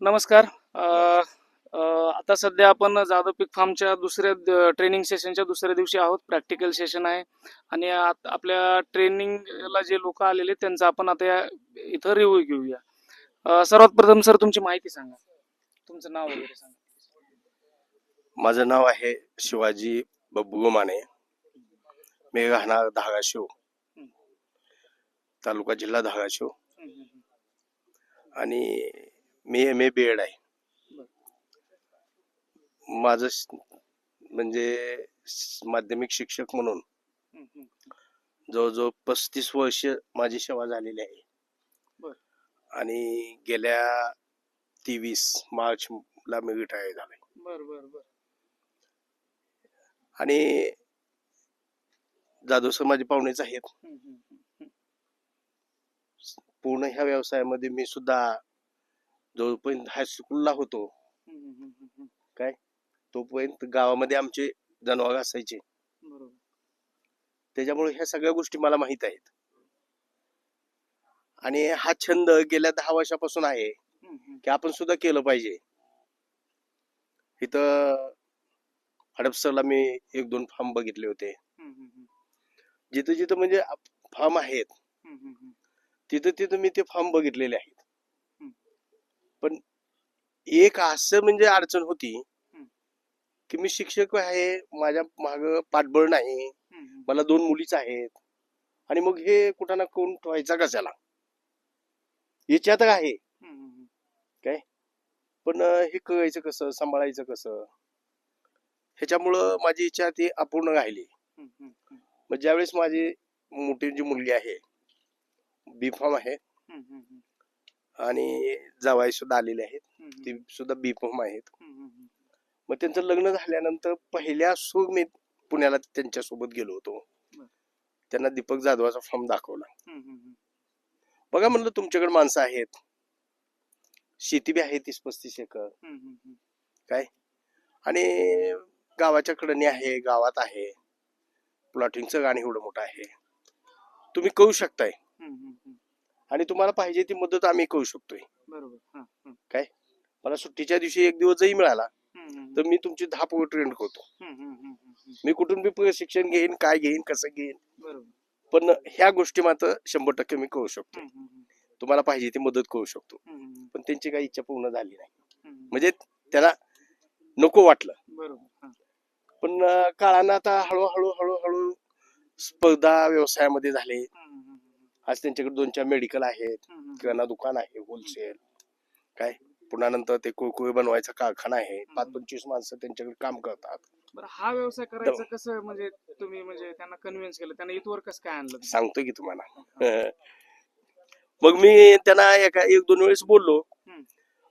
नमस्कार. आता सध्या आपण जाधव पीक फार्मच्या दुसऱ्या ट्रेनिंग सेशनच्या दुसऱ्या दिवशी आहोत. प्रॅक्टिकल सेशन आहे. आणि आपल्या ट्रेनिंगला जे लोक आलेले त्यांचा आपण आता या- इथं रिव्ह्यू घेऊया. सर्वात प्रथम सर तुमची माहिती सांगा. तुमचं नाव वगैरे सांगा. माझं नाव आहे शिवाजी बब्बू माने मी राहणार धाराशिव. तालुका जिल्हा धाराशिव. हम्म. आणि मी एम ए बी एड आहे माझं म्हणजे माध्यमिक शिक्षक म्हणून. जवळजवळ पस्तीस वर्ष माझी सेवा झालेली आहे. बर. आणि गेल्या तेवीस मार्च ला मी रिटायर झालोय. बर बर बर. आणि जाधव सर माझे पाहुणेच आहेत. पूर्ण ह्या व्यवसायामध्ये मी सुद्धा जोपर्यंत हायस्कूलला होतो. हम्म. तोपर्यंत गावामध्ये आमचे जनावर असायचे. त्याच्यामुळे ह्या सगळ्या गोष्टी मला माहीत आहेत. आणि हा छंद गेल्या दहा वर्षापासून आहे. की आपण सुद्धा केलं पाहिजे. इथं हडपसरला मी एक दोन फार्म बघितले होते. जिथं जिथं म्हणजे फार्म आहेत. तिथं तिथं मी ते फार्म बघितलेले आहेत. एक असं म्हणजे अडचण होती. की मी शिक्षक आहे माझ्या माग पाठबळ नाही. मला दोन मुलीच आहेत आणि मग हे कुठं ना कोण ठेवायचा कशाला याच्यात आहे हम्म. पण हे कळायचं कसं सांभाळायचं कसं ह्याच्यामुळं माझी इच्छा ती अपूर्ण राहिली. मग ज्यावेळेस माझी मोठी जी मुलगी आहे बी फॉर्म आहे. आणि जावाई सुद्धा आलेले आहेत ती सुद्धा बी फॉर्म आहेत. मग त्यांचं लग्न झाल्यानंतर पहिल्या सुर मी पुण्याला त्यांच्यासोबत गेलो होतो. त्यांना दीपक जाधवाचा फॉर्म दाखवला. बघा म्हणलं तुमच्याकडे माणसं आहेत शेती बी आहे तीस पस्तीस एकर हम्म. आणि गावाच्या कडणी आहे गावात आहे प्लॉटिंगचं गाणी एवढं मोठं आहे तुम्ही करू शकताय. आणि तुम्हाला पाहिजे ती मदत आम्ही करू शकतोय बरोबर. मला सुट्टीच्या दिवशी एक दिवस जरी मिळाला तर मी तुमची दहा पोळ ट्रेंड करतो. मी कुठून बी प्रशिक्षण घेईन काय घेईन कसं घेईन पण ह्या गोष्टी मात्र शंभर टक्के मी करू शकतो. तुम्हाला पाहिजे ती मदत करू शकतो. पण त्यांची काही इच्छा पूर्ण झाली नाही. म्हणजे त्याला नको वाटलं. बरोबर. पण काळानं आता हळूहळू हळूहळू स्पर्धा व्यवसायामध्ये झाले. आज त्यांच्याकडे दोन चार मेडिकल आहेत. किराणा दुकान आहे होलसेल काय? पुन्हा नंतर ते कुळकुळी बनवायचा कारखाना आहे. पाच पंचवीस माणसं त्यांच्याकडे काम करतात. बरं हा व्यवसाय करायचा कसं म्हणजे तुम्ही म्हणजे त्यांना कन्व्हिन्स केलं त्यांना इथवर कसं काय आणलं सांगतो की तुम्हाला. मग मी त्यांना एका एक दोन वेळेस बोललो.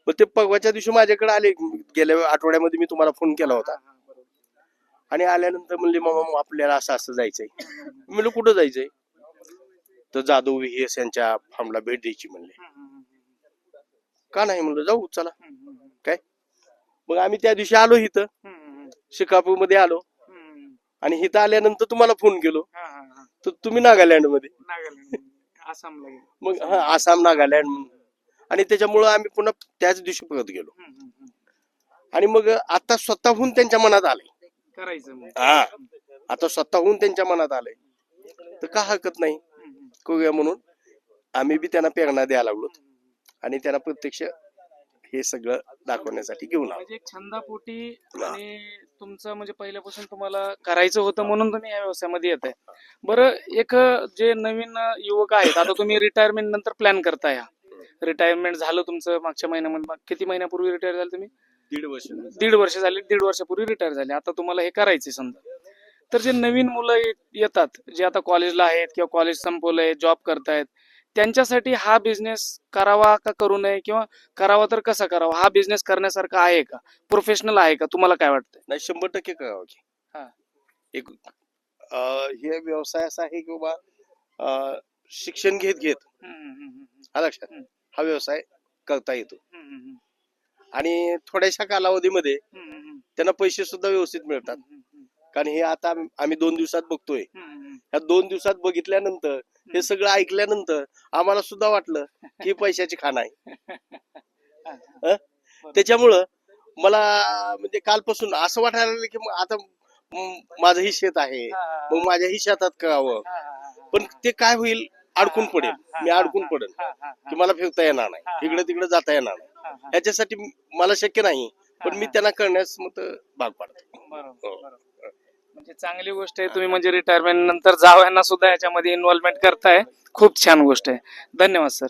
मग ते परवाच्या दिवशी माझ्याकडे आले. गेल्या आठवड्यामध्ये मी तुम्हाला फोन केला होता. आणि आल्यानंतर म्हणले मामा आपल्याला असं असं जायचंय. म्हणलं कुठं जायचंय? तर जाधव व्हीएस यांच्या फार्मला भेट द्यायची म्हणले. का नाही म्हणलं? जाऊ चला. हम्म, मग आम्ही त्या दिवशी आलो इथं. शिकापूरमध्ये आलो. आणि इथं आल्यानंतर तुम्हाला फोन केलो. तर तुम्ही नागालँडमध्ये आसामला. मग हा आसाम नागालँड म्हणून. आणि त्याच्यामुळं आम्ही पुन्हा त्याच दिवशी परत गेलो. आणि मग आता स्वतःहून त्यांच्या मनात आलंय. करायचं हा. आता स्वतःहून त्यांच्या मनात आलंय. तर का हरकत नाही? करूया म्हणून. आम्ही बी त्यांना प्रेरणा द्यायला लागलो. आणि त्यांना प्रत्यक्ष हे सगळं दाखवण्यासाठी घेऊन आलो. म्हणजे छंदापोटी आणि तुमचं म्हणजे पहिल्यापासून तुम्हाला करायचं होतं म्हणून तुम्ही या व्यवसायामध्ये येत आहे बरं एक जे नवीन युवक आहेत आता तुम्ही रिटायरमेंट नंतर प्लॅन करताय हा. रिटायरमेंट झालं तुमचं मागच्या महिन्यामध्ये किती महिन्यापूर्वी रिटायर झालं तुम्ही? दीड वर्ष दीड वर्ष झाली दीड वर्षापूर्वी रिटायर झाले. आता तुम्हाला हे करायचे समजा. तर जे नवीन मुलं येतात जे आता कॉलेजला आहेत किंवा कॉलेज संपवलंय जॉब करतायत त्यांच्यासाठी हा बिझनेस करावा का करू नये किंवा करावा तर कसा करावा? हा बिझनेस करण्यासारखा आहे का? प्रोफेशनल आहे का? तुम्हाला काय वाटतंय? नाही शंभर टक्के करावं की. हा. एक अं, हे व्यवसाय असा आहे की बाबा अं, शिक्षण घेत घेत. हा लक्षात. हम्म. हा व्यवसाय करता येतो. आणि थोड्याशा कालावधीमध्ये त्यांना पैसे सुद्धा व्यवस्थित मिळतात. कारण हे आता आम्ही- आम्ही दोन दिवसात बघतोय. ह्या दोन दिवसात बघितल्यानंतर हे सगळं ऐकल्यानंतर आम्हाला सुद्धा वाटलं की पैशाची खाण आहे. हा, हं? त्याच्यामुळं मला म्हणजे कालपासून असं वाटायला लागलं की मग आता म- माझंही शेत आहे. मग माझ्याही शेतात करावं. पण ते काय होईल? अडकून पडेल. मी अडकून पडेल. की मला फिरता येणार नाही. इकडे तिकडे जाता येणार नाही. ह्याच्यासाठी मला शक्य नाही. पण मी त्यांना करण्यास मग भाग पाडतो. हो. बरोबर. म्हणजे चांगली गोष्ट आहे. तुम्ही म्हणजे रिटायरमेंट नंतर जावयांना सुद्धा याच्यामध्ये इन्व्हॉल्वमेंट करताय. खूप छान गोष्ट आहे. धन्यवाद सर